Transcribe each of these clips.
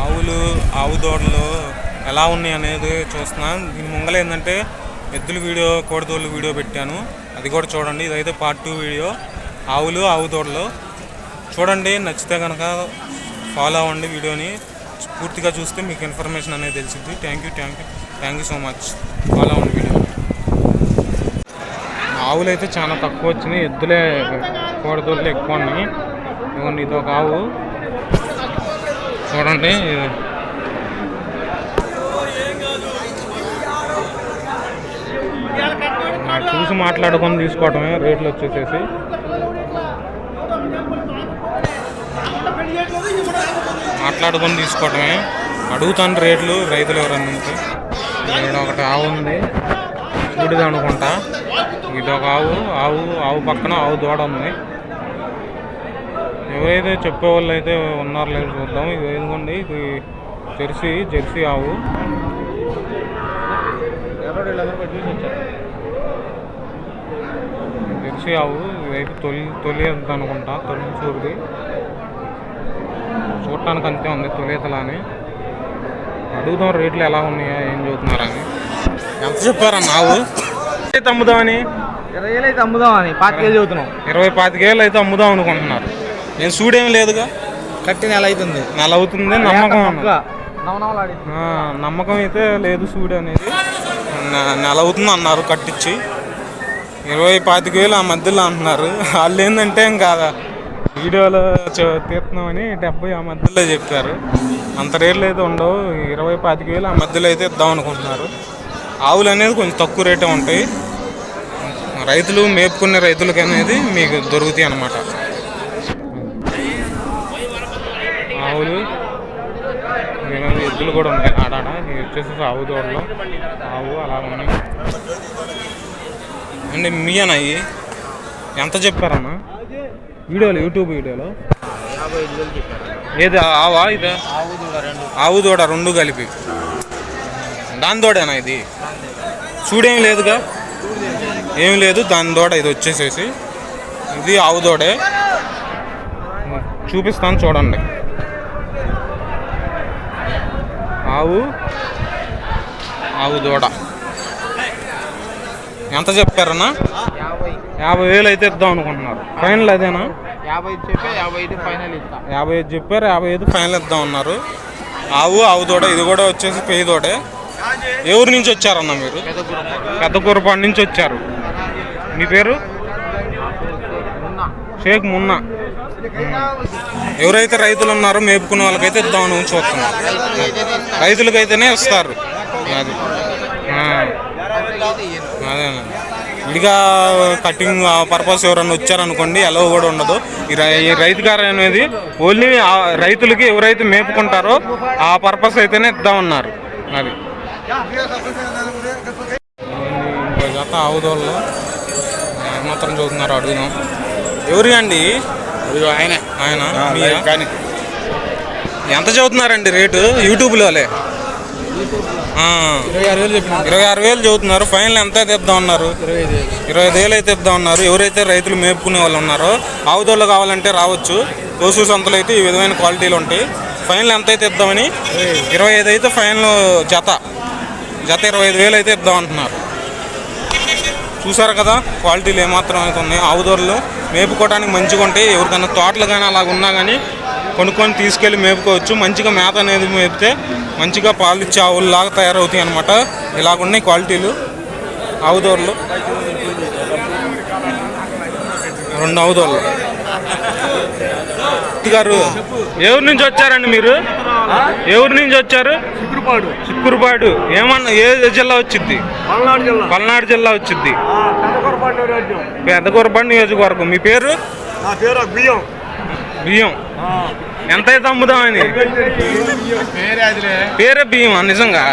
ఆవులు ఆవు దూడలు ఎలా ఉన్నాయి అనేది చూస్తున్నాను దీని ముంగల ఏంటంటే ఎద్దుల వీడియో కోడిదోళ్ళ వీడియో పెట్టాను. అది కూడా చూడండి. ఇదైతే పార్ట్ టూ వీడియో. ఆవులు ఆవు దూడలు. చూడండి నచ్చితే కనుక ఫాలో అవ్వండి వీడియోని. పూర్తిగా చూస్తే మీకు ఇన్ఫర్మేషన్ అనేది తెలిసింది thank you thank you thank you so much follow అవ్వండి వీడియో. ఆవులు అయితే చాలా తక్కువ వచ్చినాయి. ఎద్దులే కోడిదోళ్ళు ఎక్కువ ఉన్నాయి. ఇది ఒక ఆవు. చూడండి. చూసి మాట్లాడుకొని తీసుకోవటమే రేట్లు వచ్చేసేసి. మాట్లాడుకొని తీసుకోవటమే. అడుగుతాను రేట్లు రైతులు ఎవరన్నా నేను ఇక్కడ ఒకటి ఆవు ఉంది. చూడిది అనుకుంటా. ఇది ఒక ఆవు ఆవు ఆవు పక్కన ఆవు దూడ ఉంది. ఎవరైతే చెప్పేవాళ్ళు అయితే ఉన్నారో లేదో చూద్దాం. ఇది ఎందుకండి ఇది జెర్సీ జెర్సీ ఆవు. జెర్సీ ఆవు ఇదైతే తొలి తొలి ఎంత అనుకుంటా తొలి చూరుది చూడటానికి అంతే ఉంది తొలితలాని అడుగుదాం రేట్లు ఎలా ఉన్నాయా ఏం చదువుతున్నారని ఎంత చెప్పారన్న ఆవు? ఎంత అమ్ముదామని? ఇరవై వేలు అయితే అమ్ముదాం అని పాతికేలు చదువుతున్నాం. ఇరవై పాతికేళ్ళు అయితే అమ్ముదాం అనుకుంటున్నారు. నేను సూడేం లేదుగా. కట్టి నెల అవుతుంది నెల అవుతుంది నమ్మకం నమ్మకం అయితే లేదు సూడి అనేది. నెల అవుతుంది అన్నారు కట్టించి ఇరవై పాతిక వేలు ఆ మధ్యలో అంటున్నారు. వాళ్ళు ఏంటంటే ఇంకా వీడియోలో తీస్తున్నామని డెబ్బై ఆ మధ్యలో చెప్పారు. అంత రేట్లు అయితే ఉండవు. ఇరవై పాతిక వేలు ఆ మధ్యలో అయితే ఇద్దాం అనుకుంటున్నారు. ఆవులు అనేది కొంచెం తక్కువ రేటే ఉంటాయి. రైతులు మేపుకునే రైతులకి అనేది మీకు దొరుకుతాయి అన్నమాట. ఎద్దులు కూడా ఉన్నాయి. ఆడాడ ఇది వచ్చేసి ఆవు దూడలు ఆవు అలా ఉన్నాయి అంటే మీ అన్నయ్యి ఎంత చెప్పారమ్మా? వీడియోలో యూట్యూబ్ వీడియోలో. ఏది ఆవా ఇదా? ఆవు దూడ రెండు. ఆవు దూడ రెండు కలిపి. దాని దూడేనా ఇది? చూడేం లేదుగా? ఏం లేదు దాని దూడ ఇది వచ్చేసేసి. ఇది ఆవు దూడే చూపిస్తాను చూడండి. ఆవు. ఆవు దూడ. ఎంత చెప్పారన్నా? యాభై. వేలు అయితే ఇద్దాం అనుకుంటున్నారు. ఫైనల్ అదేనా? యాభై ఐదు చెప్పే యాభై ఐదు ఫైనల్ ఇస్తా. యాభై ఐదు చెప్పారు యాభై ఐదు ఫైనల్ ఇద్దాం అన్నారు. ఆవు ఆవు దూడ ఇది కూడా వచ్చేసి పెయ్యి దూడే. ఎవరి నుంచి వచ్చారన్న మీరు? పెద్ద కూరపాడు నుంచి వచ్చారు. మీ పేరు? షేక్ మున్నా. ఎవరైతే రైతులు ఉన్నారో మేపుకునే వాళ్ళకైతే ఇద్దామని చూస్తున్నాం. రైతులకైతేనే ఇస్తారు. అది. ఆ, అదేనండి విడిగా కటింగ్ పర్పస్ ఎవరైనా వచ్చారనుకోండి ఎలా కూడా ఉండదు. ఈ రైతు గారు అనేది ఓన్లీ రైతులకి ఎవరైతే మేపుకుంటారో ఆ పర్పస్ అయితేనే ఇద్దామన్నారు. అది. ఇంకో జత ఆవుదోళ్ళు మాత్రం చూస్తున్నారు అడుగుదాం. ఎవరి అండి? ఆయన. ఆయన? మీయా? ఎంత చదువుతున్నారండి రేటు? యూట్యూబ్లోలే ఆ. ఇరవై ఆరు వేలు చెప్పిన ఇరవై ఆరు వేలు చదువుతున్నారు. ఫైనల్ ఎంత అయితే ఇద్దాం ఉన్నారు ఇరవై ఐదు వేలు అయితే ఇద్దాం ఉన్నారు ఎవరైతే రైతులు మేపుకునే వాళ్ళు ఉన్నారో ఆవుదోళ్ళు కావాలంటే రావచ్చు. తోసు సంతలు అయితే ఈ విధమైన క్వాలిటీలు ఉంటాయి. ఫైనల్ ఎంత అయితే ఇద్దామని ఇరవై ఐదు. అయితే ఫైనల్ జత. జత ఇరవై ఐదు వేలు అయితే ఇద్దాం అంటున్నారు. చూసారు కదా క్వాలిటీలు ఏమాత్రం అయితే ఉన్నాయి. ఆవుదోళ్ళు మేపుకోవడానికి మంచిగా ఉంటాయి. ఎవరికైనా తోటలు కానీ అలాగ ఉన్నా కానీ కొనుక్కొని తీసుకెళ్ళి మేపుకోవచ్చు. మంచిగా మేత అనేది మేపితే మంచిగా పాలు ఇచ్చే ఆవుల్లాగా తయారవుతాయి అనమాట ఇలాగ ఉన్నాయి క్వాలిటీలు. ఆవుదోళ్ళు రెండు ఆవుదోళ్ళు గారు ఎవరి నుంచి వచ్చారండి మీరు? ఎవరి నుంచి వచ్చారు? చిక్కురుపాడు ఏమన్నా ఏ జిల్లా వచ్చింది పల్నాడు జిల్లా. వచ్చింది పెద్దకొరపాడు నియోజకవర్గం. మీ పేరు? బియ్యం. బియ్యం. ఎంత అయితే అమ్ముదామని పేరే బియ్యం నిజంగా?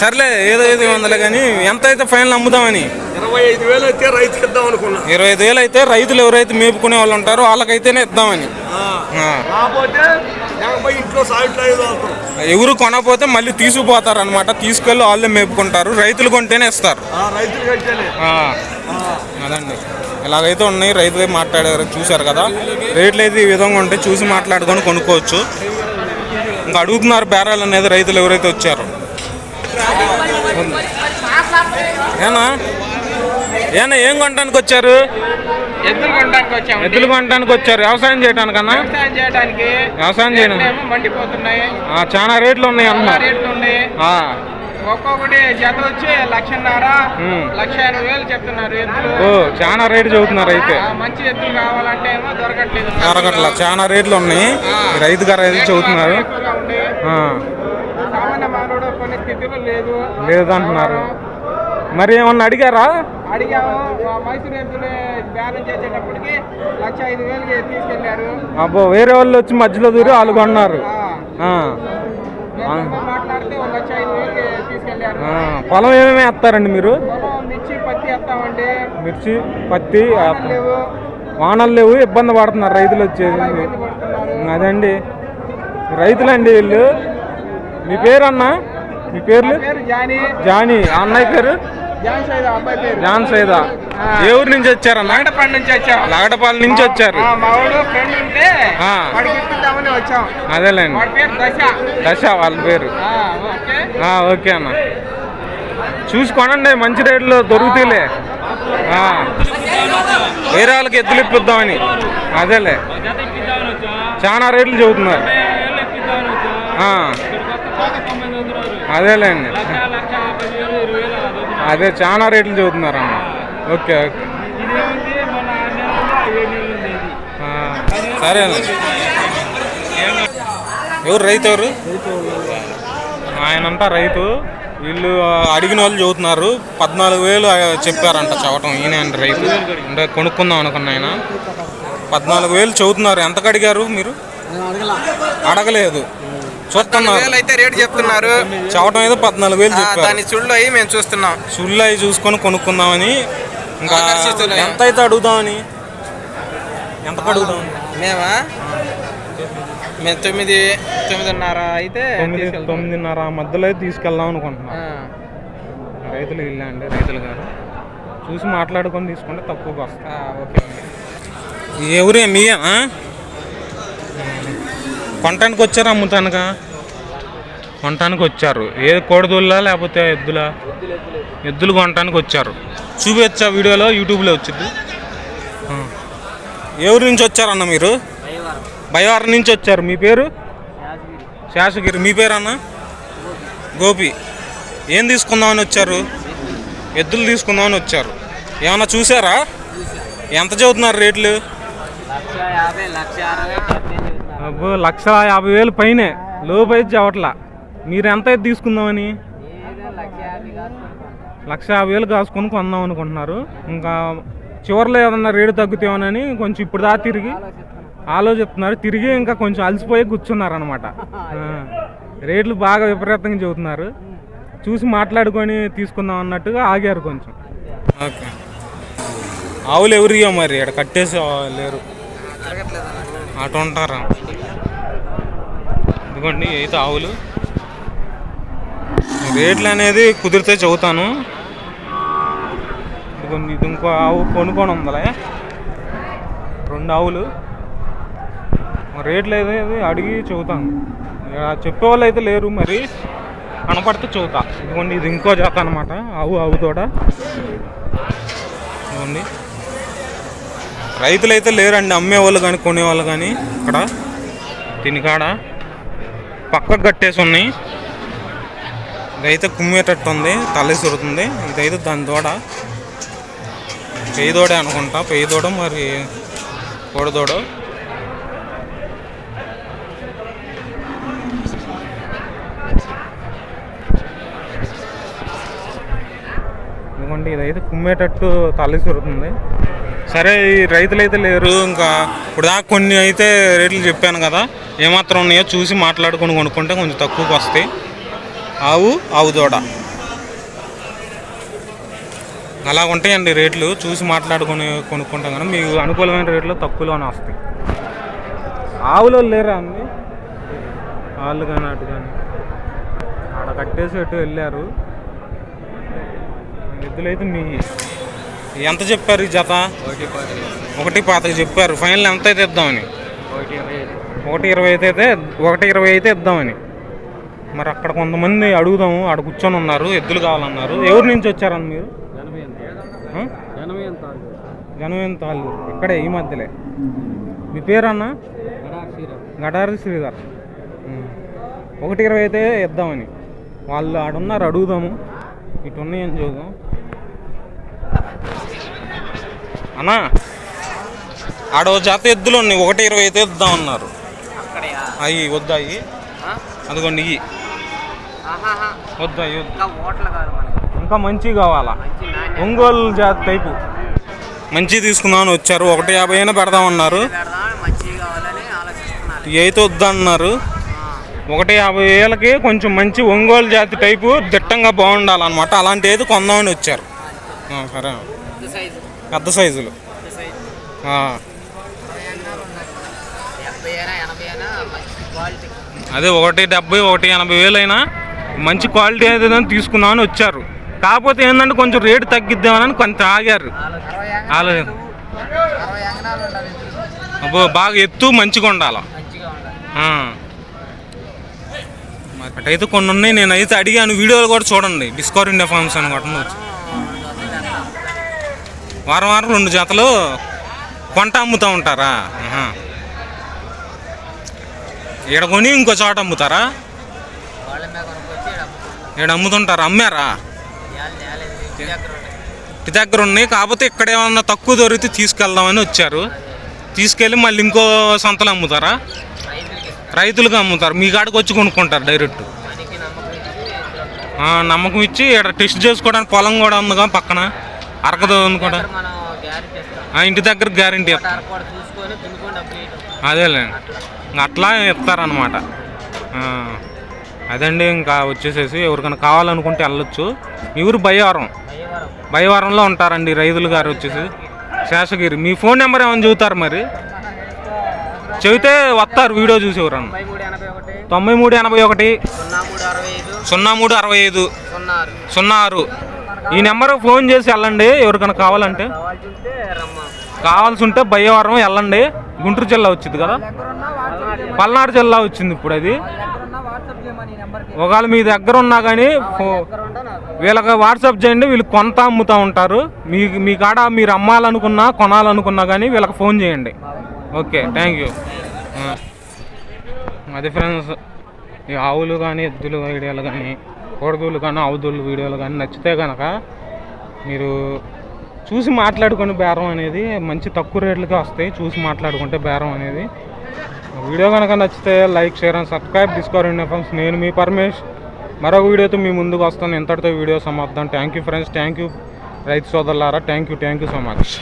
సర్లే ఏదో ఐదు వందలే కానీ ఎంత అయితే ఫైనల్ అమ్ముదామని ఇరవై ఐదు వేలు అయితే రైతుకి ఇద్దాం అనుకున్నా. ఇరవై ఐదు వేలు అయితే రైతులు ఎవరైతే మేపుకునే వాళ్ళు ఉంటారో వాళ్ళకైతేనే ఇద్దామని ఎవరు కొనకపోతే మళ్ళీ తీసుకుపోతారు అనమాట తీసుకెళ్ళి వాళ్ళే మేపుకుంటారు. రైతులు కొంటేనే ఇస్తారు. అదండి. ఇలాగైతే ఉన్నాయి. రైతులే మాట్లాడారు. చూశారు కదా. రేట్లు అయితే ఈ విధంగా ఉంటాయి. చూసి మాట్లాడుకొని కొనుక్కోవచ్చు. ఇంకా అడుగుతున్నారు బేరాలు అనేది రైతులు ఎవరైతే వచ్చారో. ఏనా? ఏనా? ఏం కొనడానికి వచ్చారు? ఎద్దులు కొనడానికి వచ్చాము ఎద్దులు కొనడానికి వచ్చారు. వ్యవసాయం చేయడానికన్నా? వ్యవసాయం చేయడానికి వ్యవసాయం చేయడానికి మండిపోతున్నాయి. చాలా రేట్లు ఉన్నాయి చాలా అన్నారు రేట్లు ఉన్నాయి. ఒక్కొక్కటి జత వచ్చి లక్షన్నర. లక్ష ఎనభై వేలు చెప్తున్నారు ఎద్దులు. చాలా రేటు చెబుతున్నారు అయితే. మంచి ఎద్దులు కావాలంటే ఏమో దొరకట్లేదు. అరగట్ల చాలా రేట్లు ఉన్నాయి. రైతు గారు అయితే చెబుతున్నారు. ఆ, సామాన్య మానవుడు కొన్ని స్థితిలో లేదు. లేదంటున్నారు. మరి ఏమన్నా అడిగారా? అడిగాము. ఆ మైసూరు ఎద్దులు బేరం చేసేటప్పటికి లక్ష ఐదు వేలకి తీసుకెళ్ళారు అబ్బో వేరే వాళ్ళు వచ్చి మధ్యలో దూరి వాళ్ళు కొన్నారు. మాట్లాడితే లక్ష ఐదు వేలకి తీసుకెళ్ళారు పొలం ఏమేమి వేస్తారండి మీరు? మిర్చి పత్తి వేస్తామండి. మిర్చి పత్తి వేస్తారు. లేవు. వానలు లేవు ఇబ్బంది పడుతున్నారు రైతులు వచ్చేది అదండి. రైతులండి వీళ్ళు. మీ పేరు అన్న మీ పేర్లు? పేరు జానీ. అన్నయ్య పేరు? జాన్ సైద్ ఏ ఊరు నుంచి వచ్చారన్న నాగటపల్లి నుంచి వచ్చాం. లాగడపాలెం నుంచి వచ్చారు. ఆ, మా వాడు ఫ్రెండ్ ఉంటే ఆ. వాడికి ఇప్పిద్దామని వచ్చాం. అదేలేండి. దశ. వాళ్ళ పేరు. ఆ, ఓకే. ఆ, ఓకే అన్న. చూసి కొనండి మంచి రేట్లో దొరుకుతాయిలే ఆ. వేరే వాళ్ళకి ఎద్దులు ఇప్పిద్దామని. అదేలే. చాలా రేట్లు చెబుతున్నారు. ఆ. అదేలేండి. అదే చాలా రేట్లు అన్న ఓకే ఓకే. సరే ఎవరు రైతు ఎవరు? ఆయనంట రైతు. వీళ్ళు అడిగిన వాళ్ళు చదువుతున్నారు పద్నాలుగు వేలు చెప్పారంట చవటం. ఈయన అండి రైతు. అంటే కొనుక్కుందాం అనుకున్న ఆయన. పద్నాలుగు వేలు చదువుతున్నారు ఎంతకు అడిగారు మీరు? అడగలేదు. చూస్తున్నారు. వేలు అయితే రేటు చెప్తున్నారు. చవటం ఏదో పద్నాలుగు వేలు దాని సుళ్ళు అయ్యి మేము చూస్తున్నాం. సుళ్ళు అవి చూసుకొని కొనుక్కుందామని ఇంకా. ఎంత అయితే అడుగుదామని? ఎంతకు అడుగుదామని మేమా? మేము తొమ్మిది తొమ్మిదిన్నర అయితే తొమ్మిది. తొమ్మిదిన్నర మధ్యలో అయితే తీసుకెళ్దాం అనుకుంటున్నాం. రైతులు ఇల్లు అండి రైతులు గారు. చూసి మాట్లాడుకొని తీసుకుంటే తక్కువగా వస్తాయి ఆ, ఓకే. ఎవరే మీయేనా? కొనటానికి వచ్చారు అమ్ముతానుగా? కొనటానికి వచ్చారు. ఏ కోడదుల్లా లేకపోతే ఎద్దులా? ఎద్దులు కొనటానికి వచ్చారు. చూపించా వీడియోలో యూట్యూబ్లో వచ్చింది. ఎవరి నుంచి వచ్చారన్న మీరు? భయవారం నుంచి వచ్చారు. మీ పేరు? శాసగిరి. మీ పేరు అన్న గోపి. ఏం తీసుకుందామని వచ్చారు? ఎద్దులు తీసుకుందామని వచ్చారు. ఏమన్నా చూసారా ఎంత చదువుతున్నారు రేట్లు? లక్ష యాభై వేలు పైనే. లోపు అయితే చవట్లా. మీరు ఎంత అయితే తీసుకుందామని? లక్ష యాభై వేలు కాసుకొని కొందాం అనుకుంటున్నారు. ఇంకా చివరిలో ఏదన్నా రేటు తగ్గుతామని కొంచెం ఇప్పుడు దా తిరిగి ఆలోచిస్తున్నారు. తిరిగి ఇంకా కొంచెం అలసిపోయి కూర్చున్నారు అనమాట రేట్లు బాగా విపరీతంగా చెబుతున్నారు. చూసి మాట్లాడుకొని తీసుకుందాం అన్నట్టుగా ఆగారు కొంచెం. ఓకే. ఆవులు ఎవరియో మరి? ఇక్కడ కట్టేసి లేరు. అటు ఉంటారా? ఇదిగోండి అయితే ఆవులు. రేట్లు అనేది కుదిరితే చెబుతాను. ఇదిగోండి ఇది ఇంకో ఆవు కొనుక్కొని ఉందలే. రెండు ఆవులు. రేట్లు అయితే అడిగి చెబుతాను. ఇక చెప్పేవాళ్ళు అయితే లేరు మరి కనపడితే చెబుతా. ఇదిగోండి ఇది ఇంకో జాత అనమాట ఆవు ఆవు తోట. ఇదిగోండి. రైతులు అయితే లేరండి అమ్మేవాళ్ళు కానీ కొనేవాళ్ళు కానీ ఇక్కడ. దీనికాడ పక్కకు కట్టేసి ఉన్నాయి. ఇదైతే కుమ్మేటట్టు ఉంది తలెసురుతుంది ఇదైతే దాని దూడ. పెయ్యదోడే అనుకుంటా. పెయ్యదోడ మరి కోడదోడ ఇదిగోండి ఇదైతే కుమ్మేటట్టు తలెసురుతుంది సరే ఈ రైతులు అయితే లేరు. ఇంకా ఇప్పుడు దాకా కొన్ని అయితే రేట్లు చెప్పాను కదా ఏమాత్రం ఉన్నాయో చూసి మాట్లాడుకొని కొనుక్కుంటే కొంచెం తక్కువకి వస్తాయి. ఆవు ఆవు దూడ. అలా ఉంటాయండి రేట్లు చూసి మాట్లాడుకొని కొనుక్కుంటాం కానీ మీకు అనుకూలమైన రేట్లు తక్కువలోనే వస్తాయి. ఆవులో లేరా అండి? వాళ్ళు కానీ అటు కానీ. ఆడ కట్టేసి అటు వెళ్ళారు. ఎద్దులైతే మీ ఎంత చెప్పారు ఈ జత? ఒకటి పాతకి చెప్పారు. ఫైనల్ ఎంత అయితే ఇద్దామని? ఒకటి ఇరవై అయితే అయితే ఒకటి ఇరవై అయితే ఇద్దామని. మరి అక్కడ కొంతమంది అడుగుదాము. అక్కడ కూర్చొని ఉన్నారు. ఎద్దులు కావాలన్నారు. ఎవరి నుంచి వచ్చారన్న మీరు? జనవేం తాళ్ళు ఇక్కడే ఈ మధ్యలే. మీ పేరు అన్న గడారి శ్రీధర్. ఒకటి ఇరవై అయితే ఇద్దామని. వాళ్ళు ఆడున్నారు. అడుగుదాము. ఇటు ఉన్నాయని చూద్దాం. అన్నా? ఆడ జత ఎద్దులు ఉన్నాయి. ఒకటి ఇరవై అయితే ఇద్దామన్నారు అక్కడయా? అవి వద్దా అవి అదిగోండి ఇవి వద్దా అవి వద్దు. ఇంకా కావాలా? మంచి నాణ్యత. ఒంగోలు జాతి టైపు. మంచివి తీసుకుందామని వచ్చారు. ఒకటి యాభై అయినా పెడదామన్నారు అయితే వద్దన్నారు ఒకటి యాభై వేలకి కొంచెం మంచి ఒంగోలు జాతి టైపు దిట్టంగా బాగుండాలన్నమాట. అలాంటి ఏది కొందామని వచ్చారు. సరే. పెద్ద సైజు. పెద్ద సైజులు అదే ఒకటి డెబ్బై ఒకటి ఎనభై వేలు అయినా మంచి క్వాలిటీ ఏదైనా తీసుకుందామని వచ్చారు. కాకపోతే ఏంటంటే కొంచెం రేటు తగ్గిద్దామని కొంత ఆగారు. ఆలోచన. అబ్బో బాగా ఎత్తు మంచిగా ఉండాలి. అటైతే కొన్ని ఉన్నాయి నేనైతే అడిగాను వీడియోలు కూడా చూడండి. డిస్కవర్ ఇండియా ఫార్మ్స్ అని వచ్చి వారం వారం రెండు జతలు కొంట అమ్ముతూ ఉంటారా? ఇక్కడ ఈడ కొని ఇంకో చోట అమ్ముతారా? ఇక్కడ ఈడ అమ్ముతుంటారా? అమ్మారా? ఇంటి దగ్గర ఉన్నాయి. కాకపోతే ఇక్కడ ఏమన్నా తక్కువ దొరికితే తీసుకెళ్దామని వచ్చారు. తీసుకెళ్ళి మళ్ళీ ఇంకో సంతలో అమ్ముతారా? రైతులకు అమ్ముతారు. మీ కాడికి వచ్చి కొనుక్కుంటారు డైరెక్ట్. నమ్మకం ఇచ్చి నమ్మకం ఇచ్చి ఇక్కడ టెస్ట్ చేసుకోవడానికి పొలం కూడా ఉందిగా పక్కన. అరకదు ఆ ఇంటి దగ్గర గ్యారంటీ ఇస్తారు అదేలే. అట్లా. ఇస్తారనమాట అదండి ఇంకా వచ్చేసేసి ఎవరికైనా కావాలనుకుంటే వెళ్ళొచ్చు. మీ ఊరు అయ్యేవారం బయ్యవరంలో ఉంటారండి రైతులు గారు వచ్చేసి. శేషగిరి. మీ ఫోన్ నెంబర్ ఏమైనా చెబుతారు మరి? చెబితే వస్తారు వీడియో చూసి ఎవరన్నా తొంభై మూడు ఎనభై ఒకటి. సున్నా మూడు అరవై ఐదు. సున్నా ఆరు. ఈ నెంబర్ ఫోన్ చేసి వెళ్ళండి ఎవరికైనా కావాలంటే. కావాల్సి ఉంటే భయవరం వెళ్ళండి. గుంటూరు జిల్లా వచ్చింది కదా? పల్నాడు జిల్లా వచ్చింది ఇప్పుడు అది. ఒకవేళ మీ దగ్గర ఉన్నా కానీ ఫో- వీళ్ళకి వాట్సాప్ చేయండి వీళ్ళు కొంత అమ్ముతూ ఉంటారు. మీ మీ కాడ మీరు అమ్మాలనుకున్నా కొనాలనుకున్నా కానీ వీళ్ళకి ఫోన్ చేయండి. Okay thank you. అది ఫ్రెండ్స్ ఈ ఆవులు కానీ ఎద్దులు ఐడియాలు కానీ కోడదూలు కానీ అవధులు వీడియోలు కానీ నచ్చితే కనుక మీరు చూసి మాట్లాడుకుని బేరం అనేది మంచి తక్కువ రేట్లకే వస్తాయి. చూసి మాట్లాడుకుంటే బేరం అనేది. వీడియో కనుక నచ్చితే like share and subscribe. Discover India friends నేను మీ పరమేష్. మరొక వీడియోతో మీ ముందుకు వస్తాను. ఎంతటితో వీడియో సమాప్తం. Thank you friends thank you రైతు సోదరులారా. Thank you thank you so much